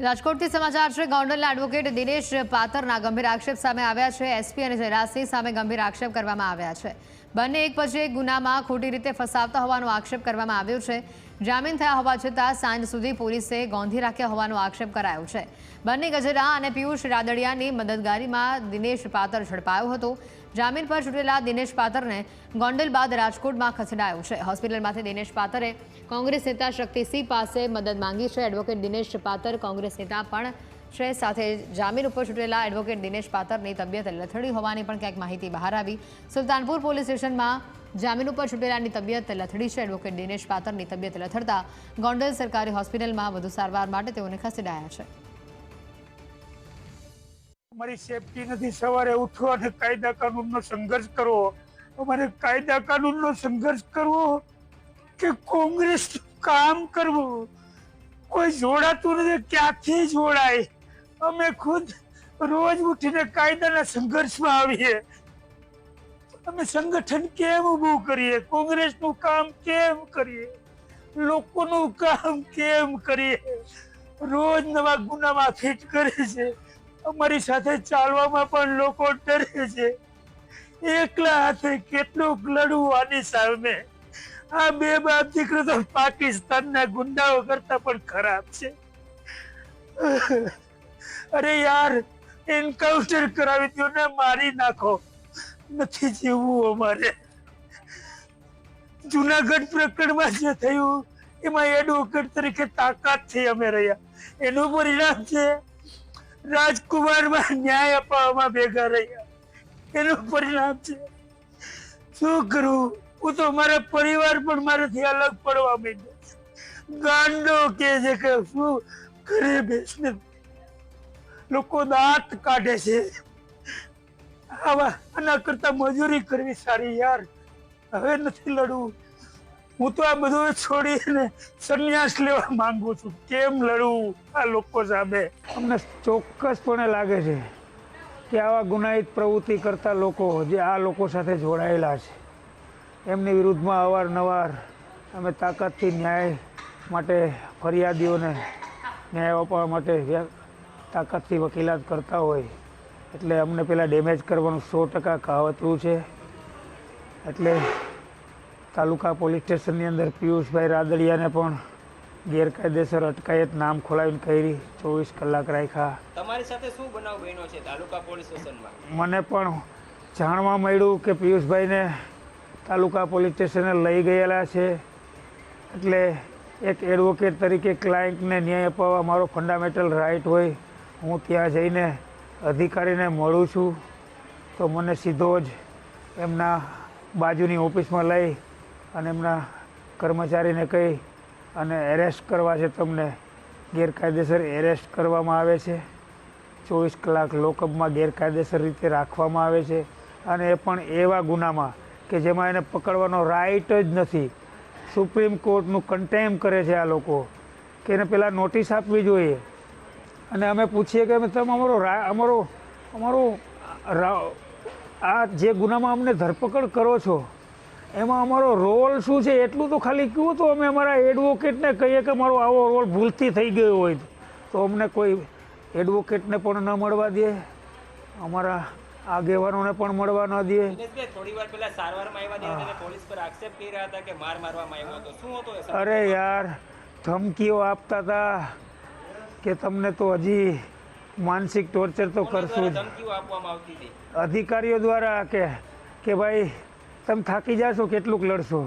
રાજકોટથી સમાચાર છે, ગોંડલના એડવોકેટ દિનેશ પાતરના ગંભીર આક્ષેપ સામે આવ્યા છે. એસપી અને જયરાજસિંહ સામે ગંભીર આક્ષેપ કરવામાં આવ્યા છે. બંને એક પછી એક ગુનામાં ખોટી રીતે ફસાવતા હોવાનો આક્ષેપ કરવામાં આવ્યો છે. જામીન થયા હોવા છતાં સાંજ સુધી પોલીસે ગોંધી રાખ્યા હોવાનો આક્ષેપ કરાયો છે. બંને ગજેરા અને પિયુષ રાદડિયાની મદદગારીમાં દિનેશ પાતર ઝડપાયો હતો. જામીન પર છૂટેલા દિનેશ પાતરને ગોંડલ બાદ રાજકોટમાં ખસેડાયો છે. હોસ્પિટલમાંથી દિનેશ પાતરે કોંગ્રેસ નેતા શક્તિસિંહ પાસે મદદ માંગી છે. એડવોકેટ દિનેશ પાતર કોંગ્રેસ નેતા પણ છે. સાથે જામીન ઉપર છૂટેલા એડવોકેટ દિનેશ પાતરની તબિયત લથડી હોવાની પણ ક્યાંક માહિતી બહાર આવી. સુલતાનપુર પોલીસ સ્ટેશનમાં જામીન ઉપર છૂટેલાની તબિયત લથડી છે. એડવોકેટ દિનેશ પાતરની તબિયત લથડતા ગોંડલ સરકારી હોસ્પિટલમાં વધુ સારવાર માટે તેઓને ખસેડાયા છે. અમારી સેફટી નથી. સવારે ઉઠવો અને કાયદા કાનૂનનો સંઘર્ષ કરવો અમારે કાયદા કાનૂનનો સંઘર્ષ કરવો કે કોંગ્રેસ કામ કરવું? કોઈ જોડાતું નથી. ક્યાંથી જોડાય? અમે ખુદ રોજ ઉઠીને કાયદાના સંઘર્ષમાં આવીએ. અમે સંગઠન કેમ ઊભું કરીએ? કોંગ્રેસનું કામ કેમ કરીએ? લોકોનું કામ કેમ કરીએ? રોજ નવા ગુનામાં ફિટ કરે છે. અમારી સાથે ચાલવામાં પણ લોકો ડરે છે. એકલા હાથે કેટલુંક લડવું આની સામે. આ બે બાપ દીકરો તો પાકિસ્તાનના ગુંડાઓ કરતા પણ ખરાબ છે. અરે યાર એન્કાઉન્ટર કરાવી દો ને મારી નાખો. નથી જીવવું અમારે. જુનાગઢ પ્રકરણમાં જે થયું, એમાં એડવોકેટ તરીકે તાકાત થઈ અમે રહ્યા. એનું પરિણામ છે. રાજકુમારમાં ન્યાય અપાવવામાં ભેગા રહ્યા. એનું પરિણામ છે. શું કરું? હું તો મારા પરિવાર પણ મારાથી અલગ પડવા માંડ્યો ગાંડો કે છે કે શું ઘરે બેસને? લોકો દાંત કાઢે છે. આવા આના કરતા મજૂરી કરવી સારી યાર. હવે નથી લડવું. હું તો આ બધું છોડીને સંન્યાસ લેવા માંગુ છું. કેમ લડવું આ લોકો સામે? અમને ચોક્કસપણે લાગે છે કે આવા ગુનાહિત પ્રવૃત્તિ કરતા લોકો જે આ લોકો સાથે જોડાયેલા છે, એમની વિરુદ્ધમાં અવારનવાર અમે તાકાતથી ન્યાય માટે ફરિયાદીઓને ન્યાય અપાવવા માટે તાકાતથી વકીલાત કરતા હોય એટલે અમને પહેલાં ડેમેજ કરવાનું સો ટકા કહાવતરું છે. એટલે તાલુકા પોલીસ સ્ટેશનની અંદર પિયુષભાઈ રાદડિયાને પણ ગેરકાયદેસર અટકાયત નામ ખોલાવીને કરી ચોવીસ કલાક રાખ્યા. તમારી સાથે શું બનાવ બન્યો છે તાલુકા પોલીસ સ્ટેશનમાં? મને પણ જાણવા મળ્યું કે પિયુષભાઈને તાલુકા પોલીસ સ્ટેશને લઈ ગયેલા છે. એટલે એક એડવોકેટ તરીકે ક્લાયન્ટને ન્યાય અપાવવા મારો ફંડામેન્ટલ રાઇટ હોય. હું ત્યાં જઈને અધિકારીને મળું છું, તો મને સીધો જ એમના બાજુની ઓફિસમાં લઈ અને એમના કર્મચારીને કહી અને એરેસ્ટ કરવા છે તમને. ગેરકાયદેસર એરેસ્ટ કરવામાં આવે છે. ચોવીસ કલાક લોકઅપમાં ગેરકાયદેસર રીતે રાખવામાં આવે છે. અને એ પણ એવા ગુનામાં કે જેમાં એને પકડવાનો રાઇટ જ નથી. સુપ્રીમ કોર્ટનું કન્ટેમ કરે છે આ લોકો. કે એને પહેલાં નોટિસ આપવી જોઈએ. અને અમે પૂછીએ કે તમે અમારો અમારો અમારો આ જે ગુનામાં અમને ધરપકડ કરો છો એમાં અમારો રોલ શું છે? એટલું તો ખાલી કહ્યું તો અમે અમારા એડવોકેટને કહીએ કે મારો આવો રોલ ભૂલથી થઈ ગયો હોય તો. અમને કોઈ એડવોકેટને પણ ન મળવા દે અમારા આગેવાનોને પણ મળવા ન દે. થોડી વાર પહેલા સારવારમાં આવ્યા ત્યારે પોલીસ પર આક્ષેપ કરી રહ્યા હતા કે માર મારવામાં આવ્યો હતો. શું હતો અરે યાર ધમકીઓ આપતા હતા. કે તમને તો હજી માનસિક ટોર્ચર તો કરશું જ. અધિકારીઓ દ્વારા કે કે ભાઈ તમે થાકી જાશો કેટલુંક લડશો.